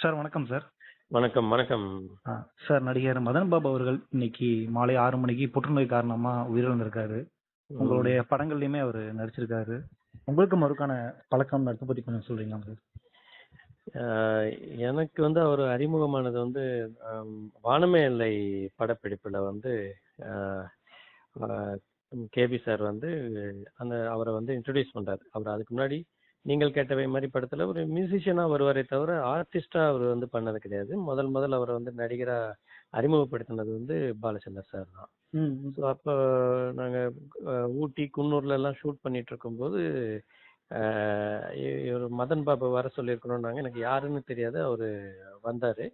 Sir வணக்கம் sir. வணக்கம், வணக்கம். சார் நடிகர் மதன் பாபு அவர்கள் இன்னைக்கு மாலை 6 மணிக்கு புற்றுநோய் காரணமா உயிரிழந்திருக்காரு. உங்களுடைய. படங்கள்லயுமே அவரு நடிச்சிருக்காரு. உங்களுக்கும் அவருக்கான பழக்கம், நட்பு பத்தி கொஞ்சம் சொல்றீங்களா சார்? எனக்கு வந்து அவரு அறிமுகமானது வந்து வானமே எல்லை படப்பிடிப்புல வந்து கேபி சார் வந்து அந்த அவர வந்து இன்ட்ரோடியூஸ் பண்றாரு. அவரு அதுக்கு முன்னாடி நீங்கள் கேட்டவை மாரி படத்துல ஒரு மியூசிஷியனா வருவாரே தவிர, ஆர்டிஸ்ட்டா அவரு வந்து பண்ணது கிடையாது. முதல் முதல்ல அவர வந்து நடிகரா அறிமுகப்படுத்தினது வந்து பாலச்சந்தர் சார் தான். ம், ம். ஸோ அப்ப நாங்க அ ஊட்டி, குன்னூர்லலாம் ஷூட் பண்ணிட்டு இருக்கும்போது, ஆ இவரு மதன் பாபு வர சொல்லியிருக்கணும்னாங்க. எனக்கு யாருன்னு தெரியாது. அவரு வந்தாரு.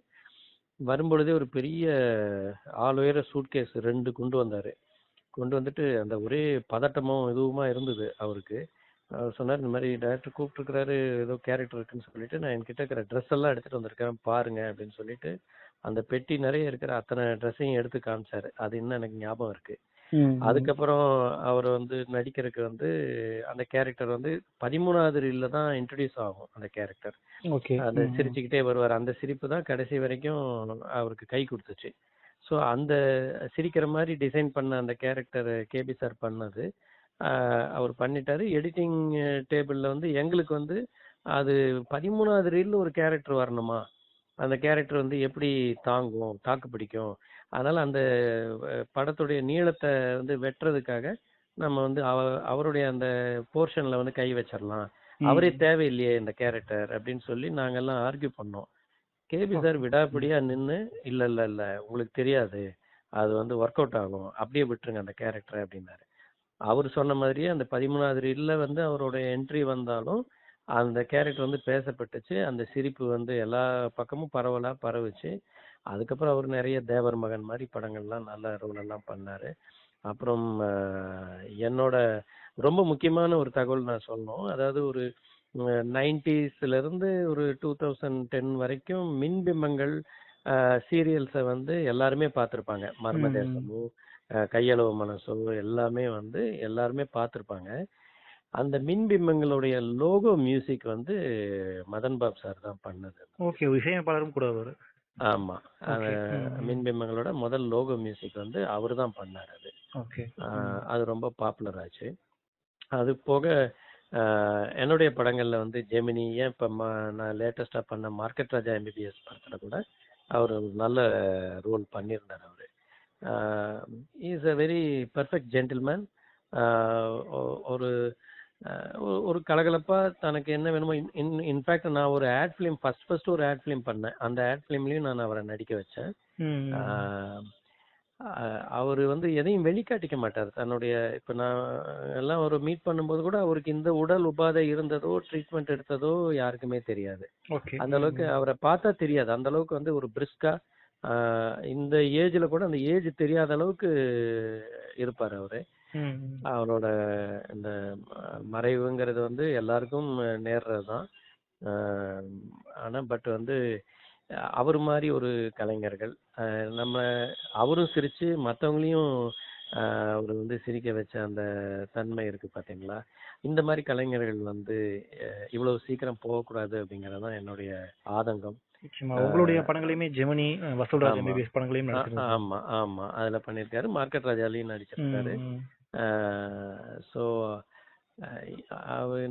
வரும்பொழுதே ஒரு பெரிய ஆள் உயர சூட்கேஸ் 2 கொண்டு வந்தாரு. கொண்டு வந்துட்டு அந்த ஒரே பதட்டமும், இதுவுமா இருந்தது அவருக்கு. அவர் சொன்னாரு, "இந்த மாரி டைரக்டர் கூப்பிட்டுருக்காரு. ஏதோ கேரக்டர் இருக்குன்னு சொல்லிட்டு, நான் என்கிட்ட இருக்கிற ட்ரெஸ் எல்லாம் எடுத்துட்டு வந்திருக்கேன். பாருங்க" அப்படின்னு சொல்லிட்டு, அந்த பெட்டி நெறைய இருக்கிற அத்தன ட்ரெஸ்ஸையும் எடுத்து காமிச்சாரு. அது இன்னும் எனக்கு ஞாபகம் இருக்கு. அதுக்கப்புறம் அவரு வந்து நடிக்கிறதுக்கு வந்து அந்த கேரக்டர் வந்து 13வது ரீல்ல தான் இன்ட்ரோடியூஸ் ஆகும் அந்த கேரக்டர். ஓகே. அந்த. சிரிச்சுக்கிட்டே வருவாரு. அந்த சிரிப்பு தான் கடைசி வரைக்கும் அவருக்கு கை குடுத்துச்சு. ஸோ அந்த சிரிக்கிற மாரி டிசைன் பண்ண அந்த கேரக்டர் கேபி சார் பண்ணது. அவரு பண்ணிட்டாரு. எடிட்டிங் டேபிள்ல வந்து எங்களுக்கு வந்து அது 13வது ரீல்ல ஒரு கேரக்டர் வரணுமா? அந்த கேரக்டர் வந்து எப்படி தாங்கும்? தாக்கு பிடிக்கும்? அதனால அந்த படத்துடைய நீளத்த வந்து வெட்டுறதுக்காக, நம்ம வந்து அவ அவருடைய அந்த போர்ஷன்ல வந்து கை வச்சிரலாம். அவரே. தேவையில்லையே இந்த கேரக்டர் அப்படின்னு சொல்லி நாங்கெல்லாம் ஆர்க்யூ பண்ணோம். கேபி. சார். விடாப்பிடியா நின்னு, "இல்ல, இல்ல, இல்ல. உங்களுக்கு தெரியாது. அது வந்து ஒர்க் அவுட் ஆகும். அப்படியே விட்டுருங்க அந்த கேரக்டர" அப்படின்னாரு. அவரு சொன்ன மாதிரியே அந்த 13வது ரீல்ல வந்து அவருடைய என்ட்ரி வந்தாலும், அந்த கேரக்டர் வந்து பேசப்பட்டுச்சு. அந்த சிரிப்பு வந்து எல்லா பக்கமும் பரவலா பரவுச்சு. அதுக்கப்புறம் அவரு நெறைய தேவர் மகன் மாரி படங்கள்லாம் நல்ல ரோல் எல்லாம் பண்ணாரு. அப்புறம் என்னோட ரொம்ப முக்கியமான ஒரு தகவல் நான் சொல்லணும். அதாவது ஒரு 90ஸ்ல இருந்து ஒரு 2010 வரைக்கும் மின்பிம்பங்கள் சீரியல்ஸ வந்து எல்லாருமே பார்த்திருப்பாங்க. ம், மர்ம ம். தேசமோ, அ கையளவு மனசோ எல்லாமே வந்து எல்லாருமே பார்த்திருப்பாங்க. அந்த மின்பிம்பங்களுடைய லோகோ மியூசிக் வந்து மதன் பாபு சார் தான் பண்ணது. ஓகே. இசையமைப்பாளரும் கூட அவரு. ஆமா. மின்பிம்பங்களோட முதல் லோகோ மியூசிக் வந்து அவரு தான் பண்ணாரு அது. அது ரொம்ப பாப்புலர் ஆச்சு. அது போக என்னுடைய படங்கள்ல வந்து ஜெமினி, ஏன் இப்ப நான் லேட்டஸ்ட்டா பண்ண மார்க்கெட் ராஜா எம்பிபிஎஸ் படத்துல கூட அவரு ஒரு நல்ல ரோல் பண்ணியிருந்தாரு அவரு. Is a very perfect gentleman. ஒரு ஒரு கலகலப்பா தனக்கு என்ன வேணுமோ இன் இன் இன்ஃபாக்ட் நான் ஒரு ஆட் ஃபிலிம் ஃபர்ஸ்ட் ஃபர்ஸ்ட் ஒரு ஆட் ஃபிலிம் பண்ணேன். அந்த ஆட் ஃபிலிம்லயும் நான் அவர நடிக்க வச்சேன். அவரு வந்து எதையும் வெளிக்காட்டிக்க மாட்டாரு. தன்னுடைய இப்ப நான் எல்லாம் ஒரு மீட் பண்ணும்போது கூட அவருக்கு இந்த உடல் உபாதை இருந்ததோ, ட்ரீட்மெண்ட் எடுத்ததோ யாருக்குமே தெரியாது. அந்த அளவுக்கு. அவர பார்த்தா தெரியாது. அந்த அளவுக்கு வந்து ஒரு பிரிஸ்கா இந்த ஏஜ்ல கூட அந்த ஏஜ் தெரியாத அளவுக்கு இருப்பாரு அவரு. அவரோட இந்த மறைவுங்கிறது வந்து எல்லாருக்கும் நேர்றது தான். ஆ ஆனா பட் வந்து அவரு மாரி ஒரு கலைஞர்கள். நம்ம அவரும் சிரிச்சு மத்தவங்களையும் அ அவரு வந்து சிரிக்க வச்ச அந்த தன்மை இருக்கு பார்த்தீங்களா? இந்த மாரி கலைஞர்கள் வந்து இவ்வளவு சீக்கிரம் போகக்கூடாது அப்படிங்கிறது தான் என்னுடைய ஆதங்கம். நிச்சயமா. உங்களுடைய படங்களையுமே ஜெமினி, வசூல்ராஜ். எம்பிபிஎஸ் படங்களையும். ஆமா, ஆமா. அதுல பண்ணியிருக்காரு. மார்க்கெட் ராஜாலயும் நடிச்சிருக்காரு. ஸோ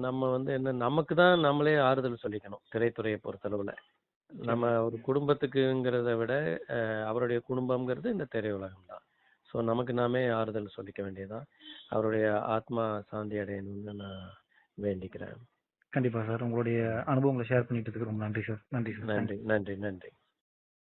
நம்ம வந்து என்ன நமக்கு தான் நம்மளே ஆறுதல் சொல்லிக்கணும். திரைத்துறைய பொறுத்தளவுல. நம்ம. ஒரு குடும்பத்துக்குங்கிறத விட அவருடைய குடும்பம்ங்கிறது இந்த திரையுலகம் தான். ஸோ நமக்கு நாமே ஆறுதல் சொல்லிக்க வேண்டியது தான். அவருடைய ஆத்மா சாந்தி அடையணும்னு நான் வேண்டிக்கிறேன். கண்டிப்பா சார். உங்களுடைய அனுபவங்களை ஷேர் பண்ணிட்டதுக்கு ரொம்ப நன்றி சார். நன்றி சார். நன்றி, நன்றி, நன்றி.